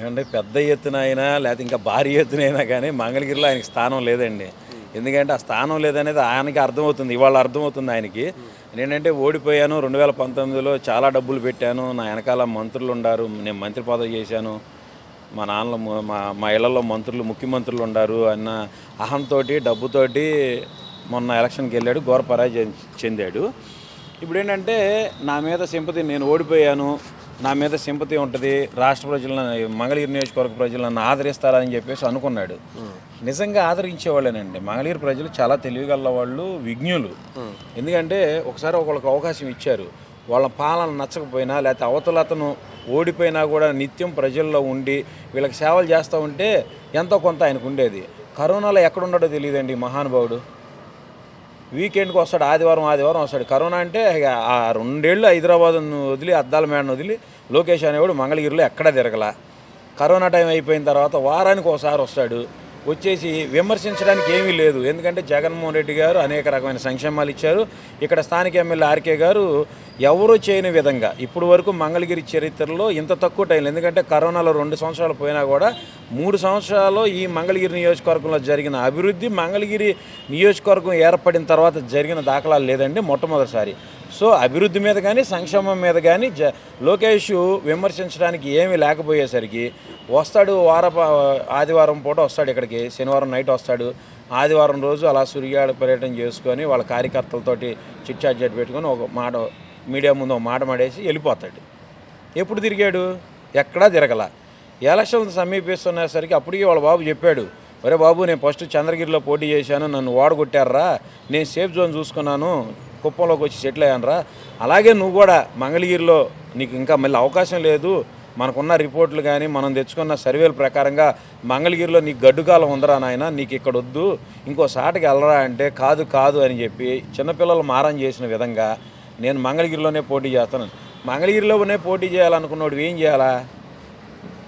ఏమంటే పెద్ద ఎత్తున అయినా లేకపోతే ఇంకా భారీ ఎత్తున అయినా కానీ మంగళగిరిలో ఆయనకి స్థానం లేదండి. ఎందుకంటే ఆ స్థానం లేదనేది ఆయనకి అర్థమవుతుంది. ఇవాళ అర్థమవుతుంది ఆయనకి. నేనంటే ఓడిపోయాను. రెండు వేల పంతొమ్మిదిలో చాలా డబ్బులు పెట్టాను. నా వెనకాల మంత్రులు ఉండారు. నేను మంత్రి పదవి చేశాను. మా నాన్నల మా మా ఇళ్ళలో మంత్రులు ముఖ్యమంత్రులు ఉండారు అన్న అహంతోటి డబ్బుతోటి మొన్న ఎలక్షన్కి వెళ్ళాడు. ఘోర పరాజయం చెందాడు. ఇప్పుడు ఏంటంటే నా మీద సింపతి నేను ఓడిపోయాను. నా మీద సింపతి ఉంటుంది రాష్ట్ర ప్రజలను మంగళగిరి నియోజకవర్గ ప్రజలు నన్ను ఆదరిస్తారని చెప్పేసి అనుకున్నాడు. నిజంగా ఆదరించేవాళ్ళేనండి. మంగళగిరి ప్రజలు చాలా తెలివిగల వాళ్ళు విజ్ఞులు. ఎందుకంటే ఒకసారి ఒకళ్ళకి అవకాశం ఇచ్చారు. వాళ్ళ పాలన నచ్చకపోయినా లేకపోతే అవతలతను ఓడిపోయినా కూడా నిత్యం ప్రజల్లో ఉండి వీళ్ళకి సేవలు చేస్తూ ఉంటే ఎంతో కొంత ఆయనకు ఉండేది. కరోనాలో ఎక్కడున్నాడో తెలియదండి మహానుభావుడు. వీకెండ్కి వస్తాడు ఆదివారం ఆదివారం వస్తాడు. కరోనా అంటే ఇక ఆ రెండేళ్ళు హైదరాబాద్ వదిలి అద్దాల మేడను వదిలి లోకేష్ అనేవాడు మంగళగిరిలో ఎక్కడా తిరగల. కరోనా టైం అయిపోయిన తర్వాత వారానికి ఒకసారి వస్తాడు. వచ్చేసి విమర్శించడానికి ఏమీ లేదు. ఎందుకంటే జగన్మోహన్ రెడ్డి గారు అనేక రకమైన సంక్షేమాలు ఇచ్చారు. ఇక్కడ స్థానిక ఎమ్మెల్యే ఆర్కే గారు ఎవరూ చేయని విధంగా ఇప్పుడు వరకు మంగళగిరి చరిత్రలో ఇంత తక్కువ టైంలో ఎందుకంటే కరోనాలో రెండు సంవత్సరాలు పోయినా కూడా మూడు సంవత్సరాలు ఈ మంగళగిరి నియోజకవర్గంలో జరిగిన అభివృద్ధి మంగళగిరి నియోజకవర్గం ఏర్పడిన తర్వాత జరిగిన దాఖలాలు లేదండి మొట్టమొదటిసారి. సో అభివృద్ధి మీద కానీ సంక్షేమం మీద కానీ జ లోకేష్ విమర్శించడానికి ఏమీ లేకపోయేసరికి వస్తాడు వార ఆదివారం పూట వస్తాడు ఇక్కడికి. శనివారం నైట్ వస్తాడు. ఆదివారం రోజు అలా సురిగాడ పర్యటన చేసుకొని వాళ్ళ కార్యకర్తలతోటి చిట్ చాట్ పెట్టుకొని ఒక మాట మీడియా ముందు ఒక మాట మాడేసి వెళ్ళిపోతాడు. ఎప్పుడు తిరిగాడు? ఎక్కడా తిరగల. ఎలక్షన్లు సమీపిస్తున్నసరికి అప్పటికే వాళ్ళ బాబు చెప్పాడు ఒరే బాబు నేను ఫస్ట్ చంద్రగిరిలో పోటీ చేశాను నన్ను ఓడగొట్టారా? నేను సేఫ్ జోన్ చూసుకున్నాను. కుప్పంలోకి వచ్చి సెటిల్ అయ్యానురా అలాగే నువ్వు కూడా మంగళగిరిలో నీకు ఇంకా మళ్ళీ అవకాశం లేదు. మనకున్న రిపోర్ట్లు కానీ మనం తెచ్చుకున్న సర్వేల ప్రకారంగా మంగళగిరిలో నీకు గడ్డుకాలం ఉందరా నాయన నీకు ఇక్కడ వద్దు. ఇంకో సాటకి వెళ్ళరా అంటే కాదు కాదు అని చెప్పి చిన్నపిల్లలు మారం చేసిన విధంగా నేను మంగళగిరిలోనే పోటీ చేస్తాను. మంగళగిరిలోనే పోటీ చేయాలనుకున్నోడు ఏం చేయాలా?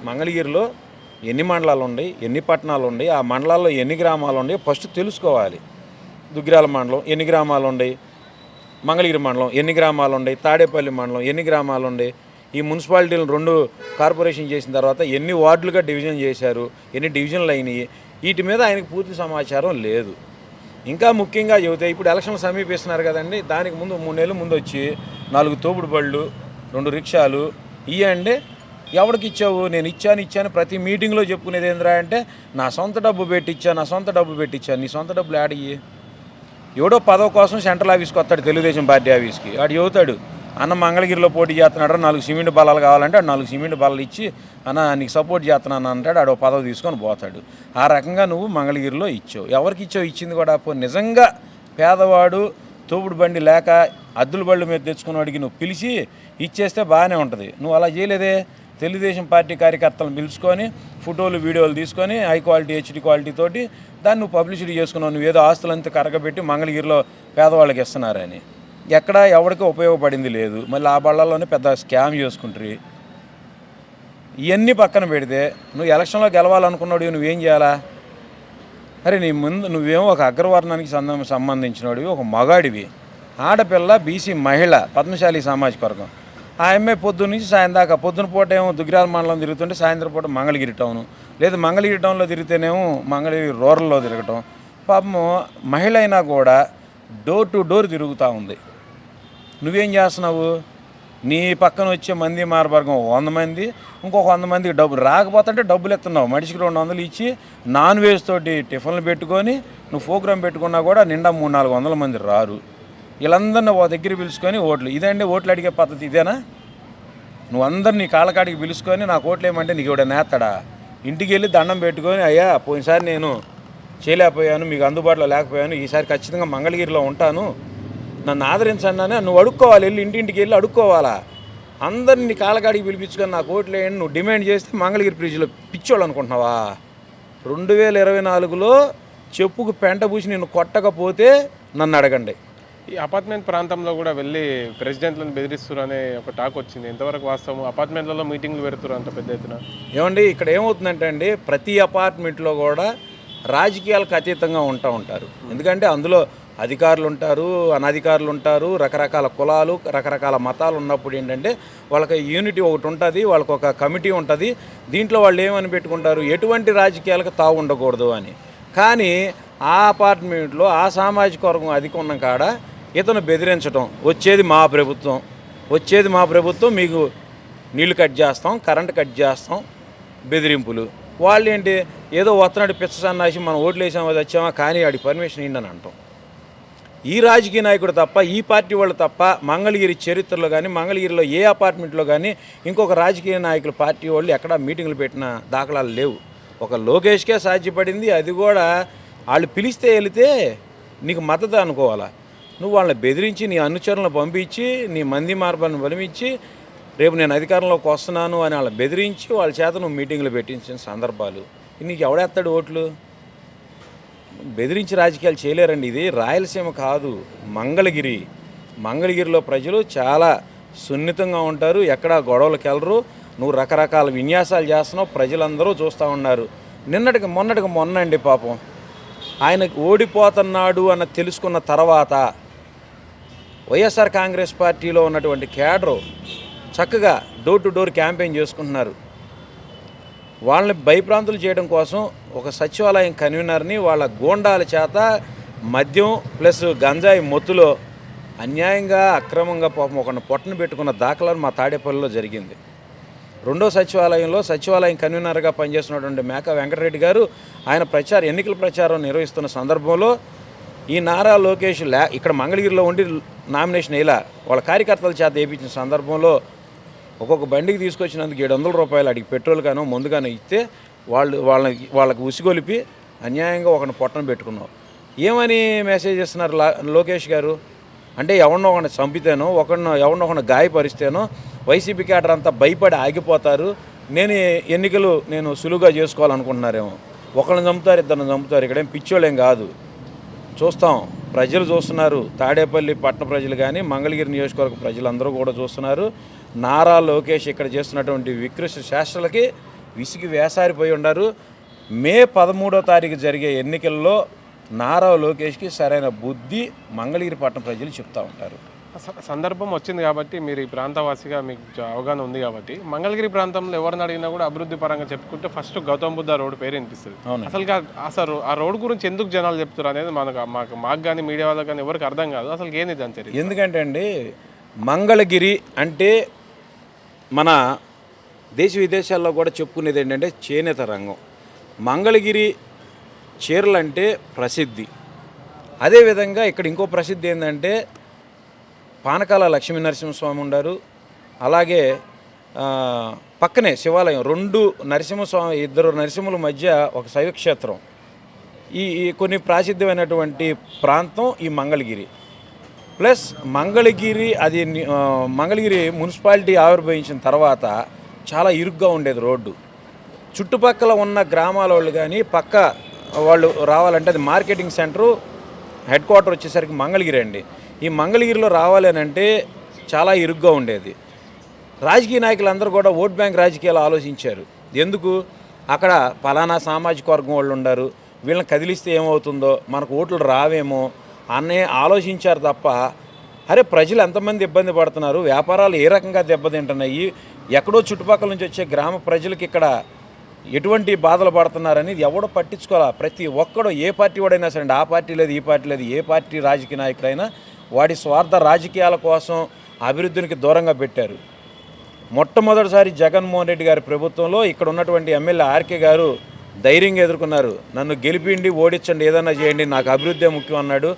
మంగళగిరిలో ఎన్ని మండలాలు ఉన్నాయి ఎన్ని పట్టణాలు ఉన్నాయి ఆ మండలాల్లో ఎన్ని గ్రామాలు ఉన్నాయి ఫస్ట్ తెలుసుకోవాలి. దుగ్గిరాల మండలం ఎన్ని గ్రామాలు ఉన్నాయి? మంగళగిరి మండలం ఎన్ని గ్రామాలు ఉన్నాయి తాడేపల్లి మండలం ఎన్ని గ్రామాలు ఉన్నాయి ఈ మున్సిపాలిటీలను రెండు కార్పొరేషన్ చేసిన తర్వాత ఎన్ని వార్డులుగా డివిజన్ చేశారు? ఎన్ని డివిజన్లు అయినాయి? వీటి మీద ఆయనకు పూర్తి సమాచారం లేదు. ఇంకా ముఖ్యంగా చెబితే ఇప్పుడు ఎలక్షన్లు సమీపిస్తున్నారు కదండి. దానికి ముందు మూడు నెలల ముందు వచ్చి నాలుగు తోపుడు బళ్ళు రెండు రిక్షాలు ఇవ్వండి ఎవరికి ఇచ్చావు? నేను ఇచ్చాను ఇచ్చాను. ప్రతి మీటింగ్లో చెప్పుకునేది ఏంద్రా అంటే నా సొంత డబ్బు పెట్టిచ్చా నా సొంత డబ్బు పెట్టిచ్చా? నీ సొంత డబ్బులు యాడ్ ఇయ్యి. ఎవడో పదవ కోసం సెంట్రల్ ఆఫీస్కి వస్తాడు తెలుగుదేశం పార్టీ ఆఫీస్కి. వాడు చెబుతాడు అన్న మంగళగిరిలో పోటీ చేస్తున్నాడు నాలుగు సిమెంట్ బలాలు కావాలంటే నాలుగు సిమెంట్ బలాలు ఇచ్చి అన్న నీకు సపోర్ట్ చేస్తున్నాను అంటాడు ఆడో పదవి తీసుకొని పోతాడు. ఆ రకంగా నువ్వు మంగళగిరిలో ఇచ్చావు. ఎవరికి ఇచ్చావు? ఇచ్చింది కూడా నిజంగా పేదవాడు తోపుడు బండి లేక అద్దుల బళ్ళు మీద తెచ్చుకున్నవాడికి నువ్వు పిలిచి ఇచ్చేస్తే బాగానే ఉంటుంది. నువ్వు అలా చేయలేదే? తెలుగుదేశం పార్టీ కార్యకర్తలను పిలుచుకొని ఫోటోలు వీడియోలు తీసుకొని హై క్వాలిటీ హెచ్డి క్వాలిటీ తోటి దాన్ని నువ్వు పబ్లిసిటీ చేసుకున్నావు నువ్వు ఏదో ఆస్తులంతా కరగబెట్టి మంగళగిరిలో పేదవాళ్ళకి ఇస్తున్నారని ఎక్కడ ఎవరికి ఉపయోగపడింది లేదు. మళ్ళీ ఆ బళ్ళల్లోనే పెద్ద స్కామ్ చేసుకుంటారు. ఇవన్నీ పక్కన పెడితే నువ్వు ఎలక్షన్లో గెలవాలనుకున్నాడు నువ్వేం చేయాలా? అరే నీ ముందు నువ్వేమో ఒక అగ్రవర్ణానికి సంబంధం ఒక మగాడివి. ఆడపిల్ల బీసీ మహిళ పద్మశాలి సామాజిక వర్గం. ఆ అమ్మాయి పొద్దున్న నుంచి సాయం దాకా. పొద్దున పూట ఏమో దుగ్గిరాల మండలం తిరుగుతుంటే సాయంత్రం పూట మంగళగిరి టౌను. లేదు మంగళగిరి టౌన్లో తిరిగితేనేమో మంగళగిరి రూరల్లో తిరగటం. పాపము మహిళ అయినా కూడా డోర్ టు డోర్ తిరుగుతూ ఉంది. నువ్వేం చేస్తున్నావు? నీ పక్కన వచ్చే మంది మారబర్గం వంద మంది ఇంకొక వంద మందికి డబ్బు రాకపోతుంటే డబ్బులు ఎత్తున్నావు. మనిషికి రెండు వందలు ఇచ్చి నాన్ వెజ్ తోటి టిఫిన్లు పెట్టుకొని నువ్వు ప్రోగ్రామ్ పెట్టుకున్నా కూడా నిండా మూడు నాలుగు వందల మంది రారు. వీళ్ళందరినీ ఓ దగ్గర పిలుచుకొని ఓట్లు. ఇదండి ఓట్లు అడిగే పద్ధతి ఇదేనా? నువ్వు అందరినీ కాళ్ళకాడికి పిలుచుకొని నాకు ఓట్లు ఏమంటే నీకు ఇవిడ నేస్తాడా? ఇంటికి వెళ్ళి దండం పెట్టుకొని అయ్యా పోయినసారి నేను చేయలేకపోయాను మీకు అందుబాటులో లేకపోయాను ఈసారి ఖచ్చితంగా మంగళగిరిలో ఉంటాను. నన్ను ఆదరించండి అని నువ్వు అడుక్కోవాలి వెళ్ళి ఇంటింటికి వెళ్ళి అడుక్కోవాలా? అందరినీ కాళ్ళకాడికి పిలిపించుకొని నాకు ఓట్లు వేయండి నువ్వు డిమాండ్ చేస్తే మంగళగిరి ఫ్రిడ్జ్లో పిచ్చోళ్ళు అనుకుంటున్నావా? రెండు వేల ఇరవై నాలుగులో చెప్పుకు పెంట పూసి నేను కొట్టకపోతే నన్ను అడగండి. ఈ అపార్ట్మెంట్ ప్రాంతంలో కూడా వెళ్ళి ప్రెసిడెంట్లను బెదిరిస్తున్నారు అనే ఒక టాక్ వచ్చింది. ఎంతవరకు వాస్తవం? అపార్ట్మెంట్లలో మీటింగ్లు పెడుతున్నారు అంత పెద్ద ఎత్తున? ఏమండి ఇక్కడ ఏమవుతుందంటే అండి ప్రతి అపార్ట్మెంట్లో కూడా రాజకీయాలకు అతీతంగా ఉంటా ఉంటారు. ఎందుకంటే అందులో అధికారులు ఉంటారు అనధికారులు ఉంటారు రకరకాల కులాలు రకరకాల మతాలు ఉన్నప్పుడు ఏంటంటే వాళ్ళకి యూనిటీ ఒకటి ఉంటుంది వాళ్ళకి ఒక కమిటీ ఉంటుంది. దీంట్లో వాళ్ళు ఏమని పెట్టుకుంటారు? ఎటువంటి రాజకీయాలకు తావు ఉండకూడదు అని. కానీ ఆ అపార్ట్మెంట్లో ఆ సామాజిక వర్గం అధికం ఉన్న కాడ ఇతను బెదిరించడం వచ్చేది మా ప్రభుత్వం వచ్చేది మా ప్రభుత్వం మీకు నీళ్ళు కట్ చేస్తాం కరెంట్ కట్ చేస్తాం బెదిరింపులు. వాళ్ళు ఏంటి ఏదో వస్తున్నాడు పిచ్చ సన్నాసి మనం ఓట్లు వేసామా అది వచ్చామా కానీ వాడి పర్మిషన్ ఇండని అంటాం. ఈ రాజకీయ నాయకుడు తప్ప ఈ పార్టీ వాళ్ళు తప్ప మంగళగిరి చరిత్రలో కానీ మంగళగిరిలో ఏ అపార్ట్మెంట్లో కానీ ఇంకొక రాజకీయ నాయకుల పార్టీ వాళ్ళు ఎక్కడ మీటింగ్లు పెట్టిన దాఖలాలు లేవు. ఒక లోకేష్కే సాధ్యపడింది అది కూడా వాళ్ళు పిలిస్తే వెళితే నీకు మద్దతు అనుకోవాలా? నువ్వు వాళ్ళని బెదిరించి నీ అనుచరులను పంపించి నీ మంది మార్బాలను పంపించి రేపు నేను అధికారంలోకి వస్తున్నాను అని వాళ్ళని బెదిరించి వాళ్ళ చేత నువ్వు మీటింగ్లు పెట్టించిన సందర్భాలు. నీకు ఎవడేస్తాడు ఓట్లు? బెదిరించి రాజకీయాలు చేయలేరండి ఇది. రాయలసీమ కాదు మంగళగిరి. మంగళగిరిలో ప్రజలు చాలా సున్నితంగా ఉంటారు. ఎక్కడ గొడవలకు వెళ్ళరు. నువ్వు రకరకాల విన్యాసాలు చేస్తున్నావు. ప్రజలందరూ చూస్తూ ఉన్నారు. నిన్నటికి మొన్నటికి మొన్న అండి పాపం. ఆయన ఓడిపోతున్నాడు అన్న తెలుసుకున్న తర్వాత వైఎస్ఆర్ కాంగ్రెస్ పార్టీలో ఉన్నటువంటి క్యాడరు చక్కగా డోర్ టు డోర్ క్యాంపెయిన్ చేసుకుంటున్నారు. వాళ్ళని భయప్రాంతులు చేయడం కోసం ఒక సచివాలయం కన్వీనర్ని వాళ్ళ గోండాల చేత మద్యం ప్లస్ గంజాయి మొత్తులో అన్యాయంగా అక్రమంగా పాపం ఒక పొట్టను పెట్టుకున్న దాఖలాలు మా తాడేపల్లిలో జరిగింది. రెండో సచివాలయంలో సచివాలయం కన్వీనర్గా పనిచేస్తున్నటువంటి మేక వెంకటరెడ్డి గారు ఆయన ప్రచార ఎన్నికల ప్రచారం నిర్వహిస్తున్న సందర్భంలో ఈ నారా లోకేష్ లే ఇక్కడ మంగళగిరిలో ఉండి నామినేషన్ ఇలా వాళ్ళ కార్యకర్తల చేత వేయించిన సందర్భంలో ఒక్కొక్క బండికి తీసుకొచ్చినందుకు ఏడు వందల రూపాయలు అడిగి పెట్రోల్గానో ముందుగానో ఇస్తే వాళ్ళు వాళ్ళని వాళ్ళకి ఉసిగొలిపి అన్యాయంగా ఒకరిని పొట్టన పెట్టుకున్నావు ఏమని మెసేజ్ ఇస్తున్నారు లోకేష్ గారు? అంటే ఎవరినో ఒకరిని చంపితేనో ఒకరిని ఎవరినో ఒకరిని గాయపరిస్తేనో వైసీపీ క్యాడర్ అంతా భయపడి ఆగిపోతారు. నేను ఎన్నికలు నేను సులువుగా చేసుకోవాలనుకుంటున్నారేమో. ఒకరిని చంపుతారు ఇద్దరిని చంపుతారు. ఇక్కడేం పిచ్చోళ్ళేం కాదు. చూస్తాం. ప్రజలు చూస్తున్నారు. తాడేపల్లి పట్టణ ప్రజలు కానీ మంగళగిరి నియోజకవర్గ ప్రజలందరూ కూడా చూస్తున్నారు. నారా లోకేష్ ఇక్కడ చేస్తున్నటువంటి వికృష్ట శాస్త్రలకి విసిగి వేసారిపోయి ఉన్నారు. మే పదమూడో తారీఖు జరిగే ఎన్నికల్లో నారా లోకేష్కి సరైన బుద్ధి మంగళగిరి పట్టణ ప్రజలు చెప్తా ఉంటారు. సందర్భం వచ్చింది కాబట్టి మీరు ఈ ప్రాంతవాసిగా మీకు అవగాహన ఉంది కాబట్టి మంగళగిరి ప్రాంతంలో ఎవరిని అడిగినా కూడా అభివృద్ధి పరంగా చెప్పుకుంటే ఫస్ట్ గౌతమ్ బుద్ధ రోడ్ పేరు వినిపిస్తుంది. అసలు అసలు ఆ రోడ్ గురించి ఎందుకు జనాలు చెప్తారు అనేది మనకు మాకు మాకు కానీ మీడియా వాళ్ళకి కానీ ఎవరికి అర్థం కాదు. అసలు ఏంది దాని చర్య ఎందుకంటే అండి మంగళగిరి అంటే మన దేశ విదేశాల్లో కూడా చెప్పుకునేది ఏంటంటే చేనేత రంగం. మంగళగిరి చీరలు అంటే ప్రసిద్ధి. అదేవిధంగా ఇక్కడ ఇంకో ప్రసిద్ధి ఏంటంటే పానకాల లక్ష్మీ నరసింహస్వామి ఉండారు. అలాగే పక్కనే శివాలయం రెండు నరసింహస్వామి ఇద్దరు నరసింహుల మధ్య ఒక శైవక్షేత్రం. ఈ ఈ కొన్ని ప్రాసిద్ధమైనటువంటి ప్రాంతం ఈ మంగళగిరి. ప్లస్ మంగళగిరి అది మంగళగిరి మున్సిపాలిటీ ఆవిర్భవించిన తర్వాత చాలా ఇరుగ్గా ఉండేది రోడ్డు. చుట్టుపక్కల ఉన్న గ్రామాల వాళ్ళు కానీ పక్క వాళ్ళు రావాలంటే అది మార్కెటింగ్ సెంటరు హెడ్ క్వార్టర్ వచ్చేసరికి మంగళగిరి అండి. ఈ మంగళగిరిలో రావాలి అని అంటే చాలా ఇరుగ్గా ఉండేది. రాజకీయ నాయకులందరూ కూడా ఓట్ బ్యాంక్ రాజకీయాలు ఆలోచించారు. ఎందుకు? అక్కడ పలానా సామాజిక వర్గం వాళ్ళు ఉన్నారు వీళ్ళని కదిలిస్తే ఏమవుతుందో మనకు ఓట్లు రావేమో అనే ఆలోచించారు తప్ప అరే ప్రజలు ఎంతమంది ఇబ్బంది పడుతున్నారు? వ్యాపారాలు ఏ రకంగా దెబ్బతింటున్నాయి? ఎక్కడో చుట్టుపక్కల నుంచి వచ్చే గ్రామ ప్రజలకి ఇక్కడ ఎటువంటి బాధలు పడుతున్నారని ఎవడో పట్టించుకోవాలా? ప్రతి ఒక్కడు ఏ పార్టీ వాడైనా సరే ఆ పార్టీ లేదు ఈ పార్టీ లేదు ఏ పార్టీ రాజకీయ నాయకుడైనా వాడి స్వార్థ రాజకీయాల కోసం అభివృద్ధికి దూరంగా పెట్టారు. మొట్టమొదటిసారి జగన్మోహన్ రెడ్డి గారి ప్రభుత్వంలో ఇక్కడ ఉన్నటువంటి ఎమ్మెల్యే ఆర్కే గారు ధైర్యంగా ఎదుర్కొన్నారు. నన్ను గెలిపిండి ఓడించండి ఏదైనా చేయండి నాకు అభివృద్ధి ముఖ్యం అన్నాడు.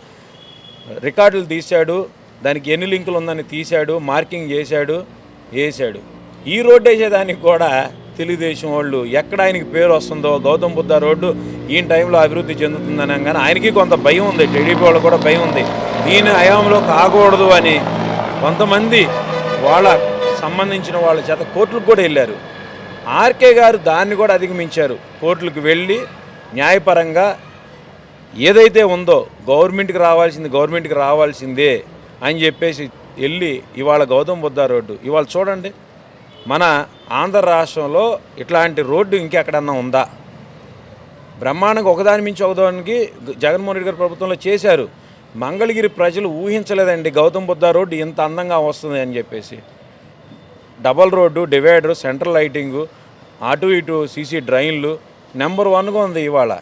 రికార్డులు తీశాడు దానికి ఎన్ని లింకులు ఉందని తీశాడు మార్కింగ్ చేశాడు వేసాడు ఈ రోడ్డు వేసేదానికి కూడా తెలుగుదేశం వాళ్ళు ఎక్కడ ఆయనకి పేరు వస్తుందో గౌతమ్ బుద్ధ రోడ్డు ఈ టైంలో అభివృద్ధి చెందుతుందని కానీ ఆయనకి కొంత భయం ఉంది టీడీపీ వాళ్ళు కూడా భయం ఉంది. దీని హయాంలో కాకూడదు అని కొంతమంది వాళ్ళ సంబంధించిన వాళ్ళ చేత కోర్టులకు కూడా వెళ్ళారు. ఆర్కే గారు దాన్ని కూడా అధిగమించారు. కోర్టులకు వెళ్ళి న్యాయపరంగా ఏదైతే ఉందో గవర్నమెంట్కి రావాల్సింది గవర్నమెంట్కి రావాల్సిందే అని చెప్పేసి వెళ్ళి ఇవాళ గౌతమ్ బుద్ధ రోడ్డు. ఇవాళ చూడండి మన ఆంధ్ర రాష్ట్రంలో ఇట్లాంటి రోడ్డు ఇంకెక్కడన్నా ఉందా? బ్రహ్మాండంగా ఒకదాని మించి ఒకదానికి జగన్మోహన్ రెడ్డి గారి ప్రభుత్వంలో చేశారు. మంగళగిరి ప్రజలు ఊహించలేదండి గౌతమ్ బుద్ధ రోడ్డు ఇంత అందంగా వస్తుంది అని చెప్పేసి. Double road divider central lighting అటు ఇటు సీసీ డ్రైన్లు నెంబర్ వన్గా ఉంది ఇవాళ.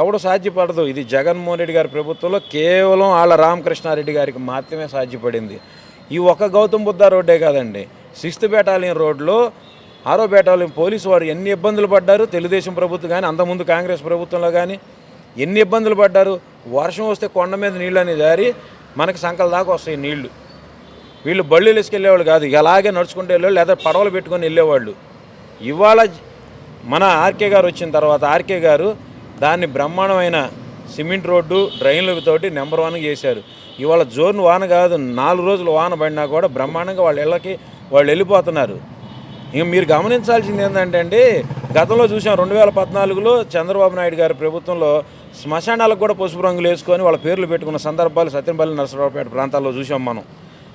ఎవడు సాధ్యపడదు. ఇది జగన్మోహన్ రెడ్డి గారి ప్రభుత్వంలో కేవలం వాళ్ళ రామకృష్ణారెడ్డి గారికి మాత్రమే సాధ్యపడింది. ఈ ఒక్క గౌతమ్ బుద్ధ రోడ్డే కాదండి. సిక్స్త్ బెటాలియన్ రోడ్లో ఆరో బెటాలియన్ పోలీసు వారు ఎన్ని ఇబ్బందులు పడ్డారు? తెలుగుదేశం ప్రభుత్వం కానీ అంతకుముందు కాంగ్రెస్ ప్రభుత్వంలో కానీ ఎన్ని ఇబ్బందులు పడ్డారు? వర్షం వస్తే కొండ మీద నీళ్ళు అనేది జారి మనకి సంకల దాకా వస్తాయి నీళ్ళు వీళ్ళు బళ్ళు వెళ్ళేవాళ్ళు కాదు ఎలాగే అలాగే నడుచుకుంటూ వెళ్ళేవాళ్ళు లేదా పడవలు పెట్టుకొని వెళ్ళేవాళ్ళు. ఇవాళ మన ఆర్కే గారు వచ్చిన తర్వాత ఆర్కే గారు దాన్ని బ్రహ్మాండమైన సిమెంట్ రోడ్డు డ్రైన్లతోటి నెంబర్ వన్ చేశారు. ఇవాళ జోన్ వాన కాదు నాలుగు రోజులు వాన పడినా కూడా బ్రహ్మాండంగా వాళ్ళ ఇళ్ళకి వాళ్ళు వెళ్ళిపోతున్నారు. ఇంక మీరు గమనించాల్సింది ఏంటంటే అండి గతంలో చూసాం రెండు వేల పద్నాలుగులో చంద్రబాబు నాయుడు గారి ప్రభుత్వంలో శ్మశానాలకు కూడా పసుపు రంగులు వేసుకొని వాళ్ళ పేర్లు పెట్టుకున్న సందర్భాలు సత్యంపల్లి నరసరావుపేట ప్రాంతాల్లో చూసాం మనం.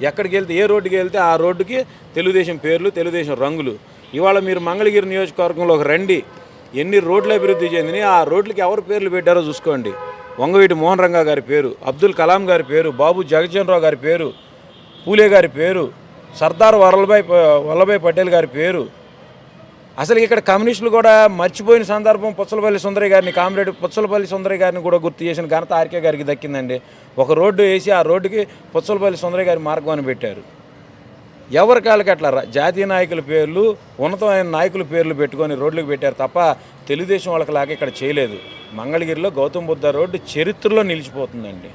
ఎక్కడికి వెళ్తే ఏ రోడ్డుకి వెళ్తే ఆ రోడ్డుకి తెలుగుదేశం పేర్లు తెలుగుదేశం రంగులు. ఇవాళ మీరు మంగళగిరి నియోజకవర్గంలో ఒక రండి. ఎన్ని రోడ్లు అభివృద్ధి చెందినాయి ఆ రోడ్లకి ఎవరు పేర్లు పెట్టారో చూసుకోండి. వంగవీటి మోహన్ రంగా గారి పేరు అబ్దుల్ కలాం గారి పేరు బాబు జగజ్జనరావు గారి పేరు పూలే గారి పేరు సర్దార్ వల్లభాయ్ వల్లభాయ్ పటేల్ గారి పేరు అసలు ఇక్కడ కమ్యూనిస్టులు కూడా మర్చిపోయిన సందర్భం పుచ్చలపల్లి సుందరి గారిని కామ్రేడ్ పుచ్చలపల్లి సుందరి గారిని కూడా గుర్తు చేసిన ఘనత ఆర్కే గారికి దక్కిందండి. ఒక రోడ్డు వేసి ఆ రోడ్డుకి పుచ్చలపల్లి సుందరి గారి మార్గం అని పెట్టారు. ఎవరి కాళ్ళకి అట్లా రా- జాతీయ నాయకుల పేర్లు ఉన్నతమైన నాయకుల పేర్లు పెట్టుకొని రోడ్లకు పెట్టారు తప్ప తెలుగుదేశం వాళ్ళకి లాగా ఇక్కడ చేయలేదు. మంగళగిరిలో గౌతమ్ బుద్ధ రోడ్డు చరిత్రలో నిలిచిపోతుందండి.